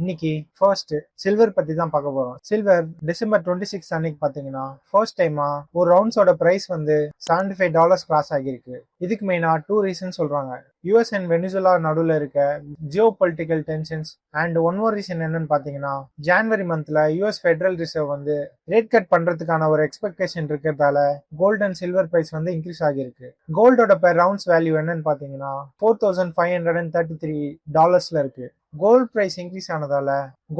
இன்னைக்கு first silver பத்தி தான் பார்க்க போறோம். சில்வர் டிசம்பர் டுவெண்ட்டி சிக்ஸ் அன்னைக்கு பாத்தீங்கன்னா ஃபர்ஸ்ட் டைமா ஒரு ரவுண்ட்ஸோட பிரைஸ் வந்து செவன்டி ஃபைவ் டாலர்ஸ் கிராஸ் ஆகியிருக்கு. இதுக்கு மெயினா டூ ரீசன் சொல்றாங்க. யூஎஸ் அண்ட் வெனிசுலா நடுவில் இருக்க geopolitical tensions and one more reason என்னன்னு பார்த்தீங்கன்னா ஜான்வரி மந்த்ல யூஎஸ் ஃபெடரல் ரிசர்வ் வந்து ரேட் கட் பண்றதுக்கான ஒரு எக்ஸ்பெக்டேஷன் இருக்கிறதால கோல்ட் அண்ட் சில்வர் பிரைஸ் வந்து இன்க்ரீஸ் ஆகியிருக்கு. கோல்டோட பெர் ரவுண்ட்ஸ் வேல்யூ என்னன்னு பார்த்தீங்கன்னா four thousand five hundred and thirty three டாலர்ஸ்ல இருக்கு. Gold price increase ஆனதால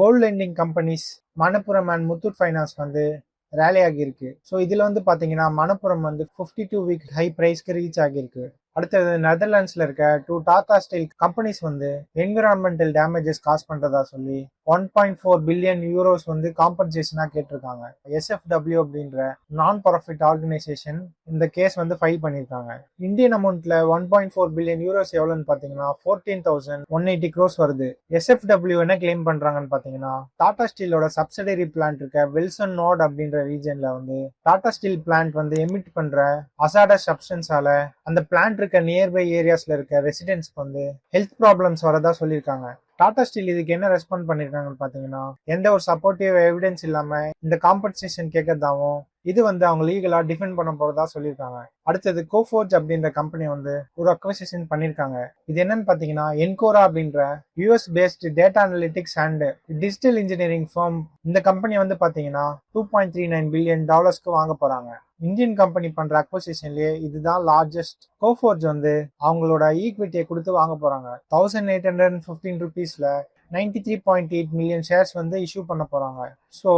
gold lending companies Manappuram and Muthoot finance வந்து ரேலி ஆகியிருக்கு. ஸோ இதில் வந்து பார்த்தீங்கன்னா மணப்புரம் வந்து ஃபிஃப்டி டூ வீக் ஹை ப்ரைஸ்க்கு ரீச் ஆகியிருக்கு. அடுத்தது நெதர்லாண்ட்ஸில் இருக்க டூ டாடா ஸ்டீல் கம்பெனிஸ் வந்து என்விரான்மெண்டல் டேமேஜஸ் காஸ் பண்ணுறதா சொல்லி one point four billion euros வந்து காம்பன்சேஷனாக கேட்டிருக்காங்க. எஸ்எஃப்டபிள்யூ அப்படின்ற நான் ப்ராஃபிட் ஆர்கனைசேஷன் இந்த கேஸ் வந்து ஃபைல் பண்ணியிருக்காங்க. Indian அமௌண்ட்ல one point four billion euros எவ்வளோன்னு பார்த்தீங்கன்னா fourteen thousand one eighty crores வருது. எஸ்எஃப்டபிள்யூ என்ன கிளைம் பண்ணுறாங்கன்னு பார்த்தீங்கன்னா டாடா ஸ்டீலோட சப்சிடரி பிளான்ட் இருக்க வெல்சன் நோட் அப்படின்ற ரீஜனில் வந்து டாடா ஸ்டீல் பிளான்ட் வந்து எமிட் பண்ணுற அசாடஸ் சப்ஸ்டன்ஸால அந்த பிளான்ட் இருக்க நியர்பை ஏரியாஸில் இருக்க ரெசிடென்ட்ஸ்க்கு வந்து ஹெல்த் ப்ராப்ளம்ஸ் வரதா சொல்லியிருக்காங்க. டாடா ஸ்டீல் இதுக்கு என்ன ரெஸ்பாண்ட் பண்ணிருக்காங்கன்னு பாத்தீங்கன்னா எந்த ஒரு சப்போர்ட்டிவ் எவிடன்ஸ் இல்லாம இந்த காம்பன்சேஷன் கேட்கறதாவும் இது வந்து அவங்க லீகலா டிஃபெண்ட் பண்ண போறதா சொல்லியிருக்காங்க. அடுத்தது கோஃபோர்ஜ் அப்படின்ற கம்பெனி வந்து ஒரு அக்வசிஷன் பண்ணியிருக்காங்க. இது என்னன்னு பாத்தீங்கன்னா என்கோரா அப்படின்ற US based data analytics and digital engineering firm இந்த கம்பெனி வந்து பாத்தீங்கன்னா two point three nine billion டாலர்ஸ்க்கு வாங்க போறாங்க. இந்தியன் கம்பெனி பண்ற அக்வசிஷன்லயே இதுதான் லார்ஜஸ்ட் கோஃபோர்ஜ் வந்து அவங்களோட ஈக்விட்டியை கொடுத்து வாங்க போறாங்க. Thousand eight hundred fifteen ருபீஸ்ல ninety three point eight million shares வந்து இஷ்யூ பண்ண போறாங்க. ஸோ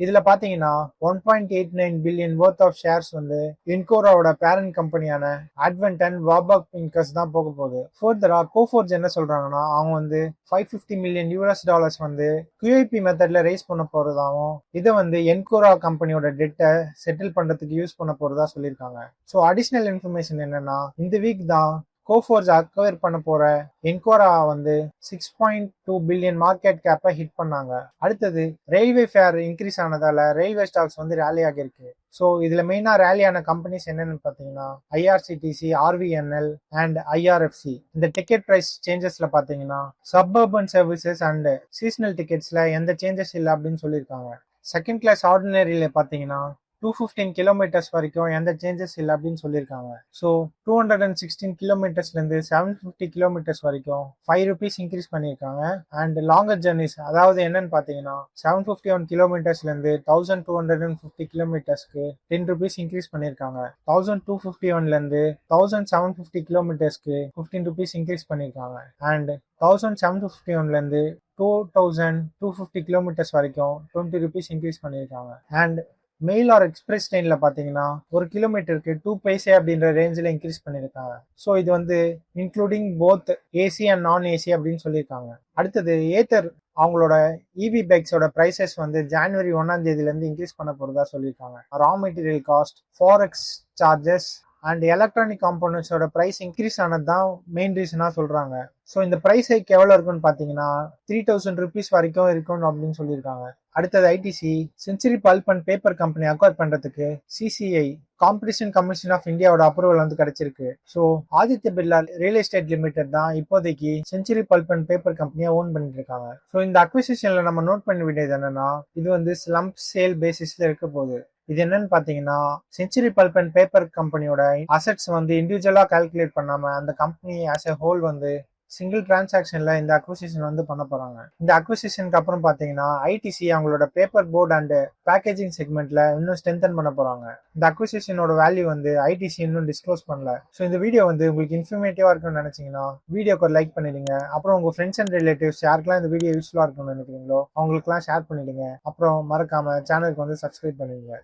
இதுல பாத்தீங்கன்னா one point eight nine billion worth of shares வந்து இன்கோராவோட பேரண்ட் கம்பெனியான அட்வென்ட் அண்ட் வாபாக் பிங்கர்ஸ் தான் போக போகுது. ஃபர்தரா கோஃபோர்ஜ் என்ன சொல்றாங்கன்னா அவங்க வந்து five fifty million US dollars வந்து கியூஐபி மெத்தட்ல ரைஸ் பண்ண போறதாகவும் இதை வந்து என்கோரா கம்பெனியோட டெட்டை செட்டில் பண்றதுக்கு யூஸ் பண்ண போறதா சொல்லியிருக்காங்க. ஸோ அடிஷ்னல் இன்ஃபர்மேஷன் என்னன்னா இந்த வீக் தான் கோஃபோர்ஸ் அக்வயர் பண்ண போற என்கோரா வந்து six point two billion market கேப்பை ஹிட் பண்ணாங்க. அடுத்தது ரயில்வே ஃபேர் இன்க்ரீஸ் ஆனதால ரயில்வே ஸ்டாக்ஸ் வந்து ரேலி ஆகிருக்கு ஸோ இதுல மெயினா ரேலியான கம்பெனிஸ் என்னென்னு பார்த்தீங்கன்னா ஐஆர்சிடிசி ஆர்விஎன்எல் அண்ட் ஐஆர்எஃப்சி இந்த டிக்கெட் பிரைஸ் சேஞ்சஸ்ல பார்த்தீங்கன்னா சப்பர்பன் சர்வீசஸ் அண்ட் சீசனல் டிக்கெட்ஸ்ல எந்த சேஞ்சஸ் இல்லை அப்படின்னு சொல்லியிருக்காங்க. செகண்ட் கிளாஸ் ஆர்டினரியில பார்த்தீங்கன்னா டூ ஃபிஃப்டீன் கிலோமீட்டர்ஸ் வரைக்கும் எந்த சேஞ்சஸ் இல்லை அப்படின்னு சொல்லியிருக்காங்க. So two hundred and sixteen கிலோமீட்டர்ஸ்லேருந்து seven fifty kilometres வரைக்கும் ஃபைவ் ருபீஸ் இன்க்ரீஸ் பண்ணியிருக்காங்க. அண்ட் லாங்கர் ஜர்னிஸ் அதாவது என்னன்னு பார்த்தீங்கன்னா seven fifty one கிலோமீட்டர்ஸ்லேருந்து thousand two hundred and fifty கிலோமீட்டர்ஸ்க்கு ten rupees increase பண்ணியிருக்காங்க. தௌசண்ட் டூ ஃபிஃப்டி ஒன்லேருந்து தௌசண்ட் செவன் ஃபிஃப்டி கிலோமீட்டர்ஸ்க்கு fifteen rupees increase பண்ணியிருக்காங்க. And thousand seven fifty ஒன்லேருந்து two thousand two fifty kilometres வரைக்கும் twenty rupees increase பண்ணியிருக்காங்க. And mail or express ட்ரெயினில் பார்த்தீங்கன்னா ஒரு கிலோமீட்டருக்கு டூ பைசே அப்படின்ற ரேஞ்சில் இன்க்ரீஸ் பண்ணியிருக்காங்க ஸோ இது வந்து including both AC and non AC அப்படின்னு சொல்லியிருக்காங்க அடுத்தது ஏத்தர் அவங்களோட இவி பைக்ஸோட ப்ரைசஸ் வந்து ஜான்வரி ஒன்னாம் தேதியிலேருந்து இன்க்ரீஸ் பண்ண போகிறதா சொல்லியிருக்காங்க raw material cost forex charges and electronic காம்போனன்ட்ஸோட price increase ஆனது தான் மெயின் ரீசனாக சொல்கிறாங்க ஸோ இந்த ப்ரைஸ் ஹைக் எவ்வளோ இருக்குன்னு பார்த்தீங்கன்னா த்ரீ தௌசண்ட் ருபீஸ் வரைக்கும் இருக்கும் அப்படின்னு சொல்லியிருக்காங்க. அடுத்தது ITC century pulp and paper company acquire பண்ணுறதுக்கு சிசிஐ காம்படிஷன் கமிஷன் ஆஃப் இந்தியாவோட அப்ரூவல் வந்து கிடைச்சிருக்கு. So Aditya Birla real estate limited தான் இப்போதைக்கு செஞ்சுரி பல்ப் அண்ட் பேப்பர் கம்பெனியை ஓன் பண்ணிட்டு இருக்காங்க. ஸோ இந்த அக்விசிஷன்ல நம்ம நோட் பண்ண வேண்டியது என்னன்னா இது வந்து ஸ்லம்ப் சேல் பேசிஸ்ல இருக்க போகுது. இது என்னன்னு பாத்தீங்கன்னா செஞ்சுரி பல்ப் அண்ட் பேப்பர் கம்பெனியோட அசெட்ஸ் வந்து இண்டிவிஜுவலா கால்குலேட் பண்ணாம அந்த கம்பெனி ஆஸ் எ ஹோல் வந்து சிங்கிள் டிரான்சாக்ஷன்ல இந்த அக்விசிஷன் வந்து பண்ண போறாங்க. இந்த அக்விசிஷனுக்கு அப்புறம் பாத்தீங்கன்னா ஐடிசி அவங்களோட பேப்பர் போர்டு அண்ட் பேக்கேஜிங் செக்மெண்ட்ல இன்னும் ஸ்ட்ரென்தன் பண்ண போறாங்க. இந்த அக்விசிஷனோட வேல்யூ வந்து ஐடிசி இன்னும் டிஸ்க்ளோஸ் பண்ணல. ஸோ இந்த வீடியோ வந்து உங்களுக்கு இன்ஃபர்மேட்டிவா இருக்கும்னு நினைச்சீங்கன்னா வீடியோக்கு ஒரு லைக் பண்ணிடுங்க. அப்புறம் உங்க ஃப்ரெண்ட்ஸ் அண்ட் ரிலேட்டிவ்ஸ் யாருக்கெல்லாம் இந்த வீடியோ யூஸ்ஃபுல்லா இருக்கும்னு நினைக்கிறீங்களோ அவங்களுக்குலாம் ஷேர் பண்ணிடுங்க. அப்புறம் மறக்காம சேனலுக்கு வந்து சப்ஸ்கிரைப் பண்ணிடுங்க.